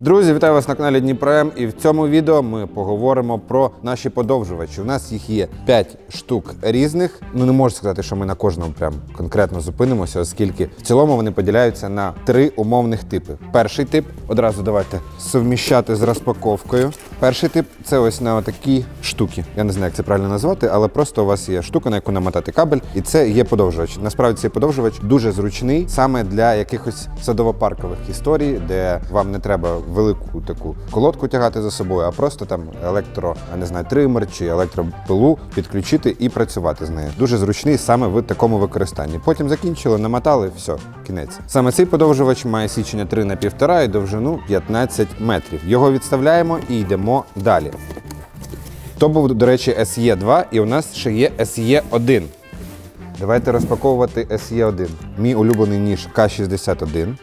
Друзі, вітаю вас на каналі Дніпром. І в цьому відео ми поговоримо про наші подовжувачі. У нас їх є 5 штук різних. Ну не можу сказати, що ми на кожному прям конкретно зупинимося, оскільки в цілому вони поділяються на три умовних типи. Перший тип одразу давайте совміщати з розпаковкою. Перший тип це ось на такі штуки. Я не знаю, як це правильно назвати, але просто у вас є штука, на яку намотати кабель, і це є подовжувач. Насправді цей подовжувач дуже зручний саме для якихось садово-паркових історій, де вам не треба велику таку колодку тягати за собою, а просто там електро, я не знаю, тример чи електропилу підключити і працювати з нею. Дуже зручний саме в такому використанні. Потім закінчили, намотали, все, кінець. Саме цей подовжувач має січення 3 на 1,5 і довжину 15 метрів. Його відставляємо і йдемо далі. То був, до речі, SE2, і у нас ще є SE1. Давайте розпаковувати SE1. Мій улюблений ніж К61.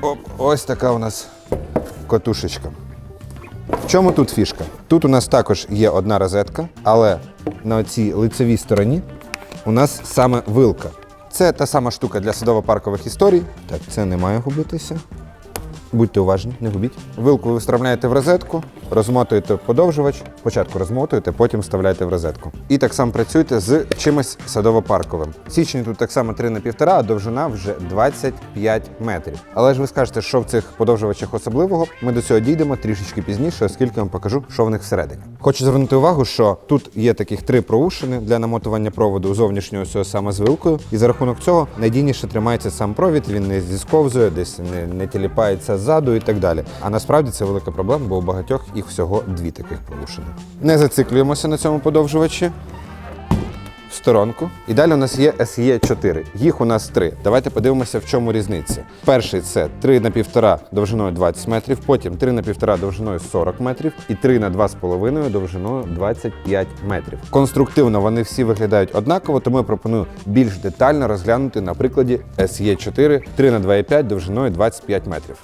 Оп, ось така у нас котушечка. В чому тут фішка? Тут у нас також є одна розетка, але на цій лицевій стороні у нас саме вилка. Це та сама штука для садово-паркових історій. Так, це не має губитися. Будьте уважні, не губіть. Вилку ви вставляєте в розетку, розмотуєте подовжувач, спочатку розмотуєте, потім вставляєте в розетку. І так само працюєте з чимось садово-парковим. Січень тут так само 3 на 1,5, а довжина вже 25 метрів. Але ж ви скажете, що в цих подовжувачах особливого, ми до цього дійдемо трішечки пізніше, оскільки вам покажу, що в них всередині. Хочу звернути увагу, що тут є таких три проушини для намотування проводу зовнішнього цього саме з і за рахунок цього надійніше тримається сам провід, він не зісковзує, десь не, не тіліпається ззаду і так далі. А насправді це велика проблема, бо у багатьох їх всього дві таких проушини. Не зациклюємося на цьому подовжувачі. Сторонку. І далі у нас є SE4. Їх у нас три. Давайте подивимося, в чому різниця. Перший це 3 на 1,5 довжиною 20 метрів, потім 3 на 1,5 довжиною 40 метрів і 3 на 2,5 довжиною 25 метрів. Конструктивно вони всі виглядають однаково, тому я пропоную більш детально розглянути на прикладі SE4 3 на 2,5 довжиною 25 метрів.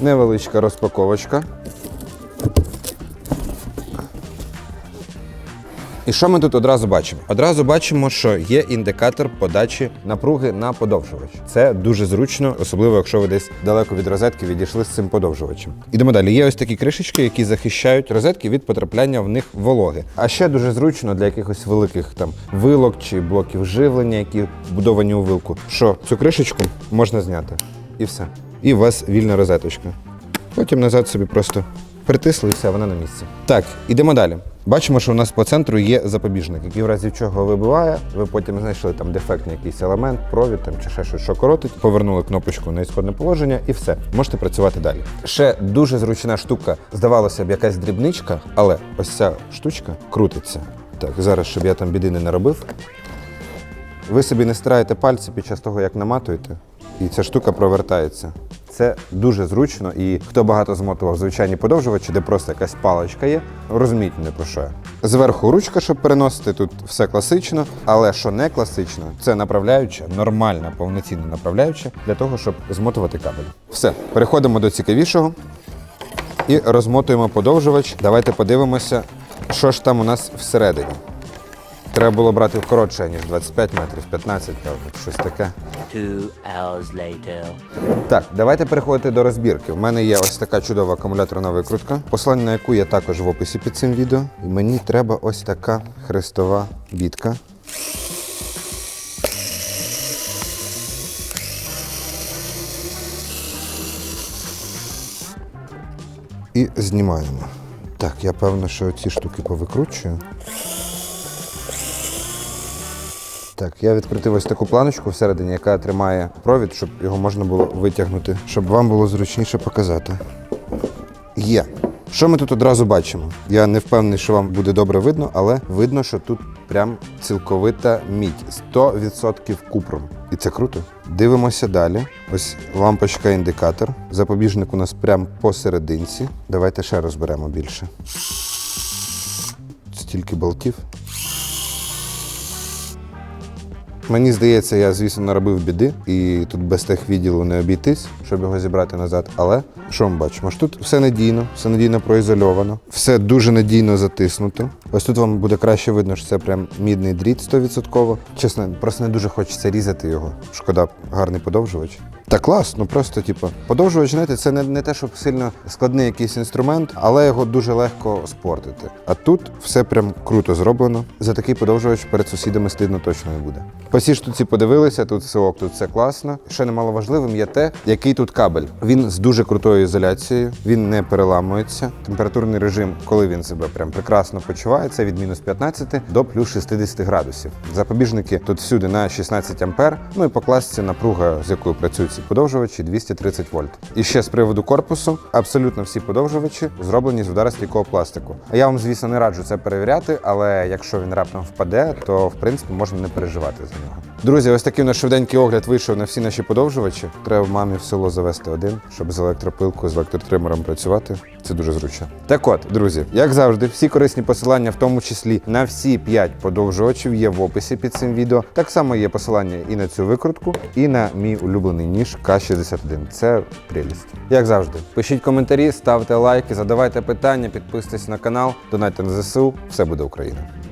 Невеличка розпаковочка. І що ми тут одразу бачимо? Одразу бачимо, що є індикатор подачі напруги на подовжувач. Це дуже зручно, особливо якщо ви десь далеко від розетки відійшли з цим подовжувачем. Ідемо далі. Є ось такі кришечки, які захищають розетки від потрапляння в них вологи. А ще дуже зручно для якихось великих там вилок чи блоків живлення, які вбудовані у вилку. Що цю кришечку можна зняти. І все. І у вас вільна розеточка. Потім назад собі просто притисли і все, вона на місці. Так, ідемо далі. Бачимо, що у нас по центру є запобіжник, який в разі чого вибиває. Ви потім знайшли там дефектний якийсь елемент, провід там чи ще щось, що коротить. Повернули кнопочку на ісходне положення і все. Можете працювати далі. Ще дуже зручна штука. Здавалося б, якась дрібничка, але ось ця штучка крутиться. Так, зараз, щоб я там біди не наробив. Ви собі не стираєте пальці під час того, як наматуєте, і ця штука провертається. Це дуже зручно, і хто багато змотував звичайні подовжувачі, де просто якась паличка є, розуміють не про що я. Зверху ручка, щоб переносити, тут все класично, але що не класично, це направляюча, нормальна, повноцінна направляюча для того, щоб змотувати кабель. Все, переходимо до цікавішого і розмотуємо подовжувач. Давайте подивимося, що ж там у нас всередині. Треба було брати коротше, ніж 25 метрів, 15, певно, щось таке. Two hours later. Так, давайте переходити до розбірки. У мене є ось така чудова акумуляторна викрутка, посилання на яку є також в описі під цим відео. І мені треба ось така хрестова бітка. І знімаємо. Так, я певно, що ці штуки повикручую. Так, я відкрутив ось таку планочку всередині, яка тримає провід, щоб його можна було витягнути, щоб вам було зручніше показати. Є. Що ми тут одразу бачимо? Я не впевнений, що вам буде добре видно, але видно, що тут прям цілковита мідь. 100% купром. І це круто. Дивимося далі. Ось лампочка індикатор. Запобіжник у нас прям посерединці. Давайте ще розберемо більше. Стільки болтів. Мені здається, я, звісно, наробив біди, і тут без техвідділу не обійтись, щоб його зібрати назад. Але що ми бачимо? Тут все надійно, все надійно проізольовано, все дуже надійно затиснуто. Ось тут вам буде краще видно, що це прям мідний дріт 100%. Чесно, просто не дуже хочеться різати його. Шкода, гарний подовжувач. Та клас, ну просто, типу, подовжувач, знаєте, це не, не те, щоб сильно складний якийсь інструмент, але його дуже легко спортити. А тут все прям круто зроблено. За такий подовжувач перед сусідами стидно точно не буде. По цій штуці подивилися, тут все ок, тут все класно. Ще немаловажливим є те, який тут кабель. Він з дуже крутою ізоляцією, він не переламується. Температурний режим, коли він себе прям прекрасно почуває, це від мінус 15 до плюс 60 градусів. Запобіжники тут всюди на 16 ампер. Ну і по класці напруга, з якою працюють ці подовжувачі, 230 вольт. І ще з приводу корпусу, абсолютно всі подовжувачі зроблені з ударостійкого пластику. Я вам, звісно, не раджу це перевіряти, але якщо він раптом впаде, то в принципі можна не переживати за нього. Друзі, ось такий у нас швиденький огляд вийшов на всі наші подовжувачі. Треба мамі в село завести один, щоб з електропилкою, з електротримером працювати. Це дуже зручно. Так от, друзі, як завжди, всі корисні посилання, в тому числі на всі 5 подовжувачів, є в описі під цим відео. Так само є посилання і на цю викрутку, і на мій улюблений ніж К-61. Це прелість. Як завжди, пишіть коментарі, ставте лайки, задавайте питання, підписуйтесь на канал, донайте на ЗСУ. Все буде Україна.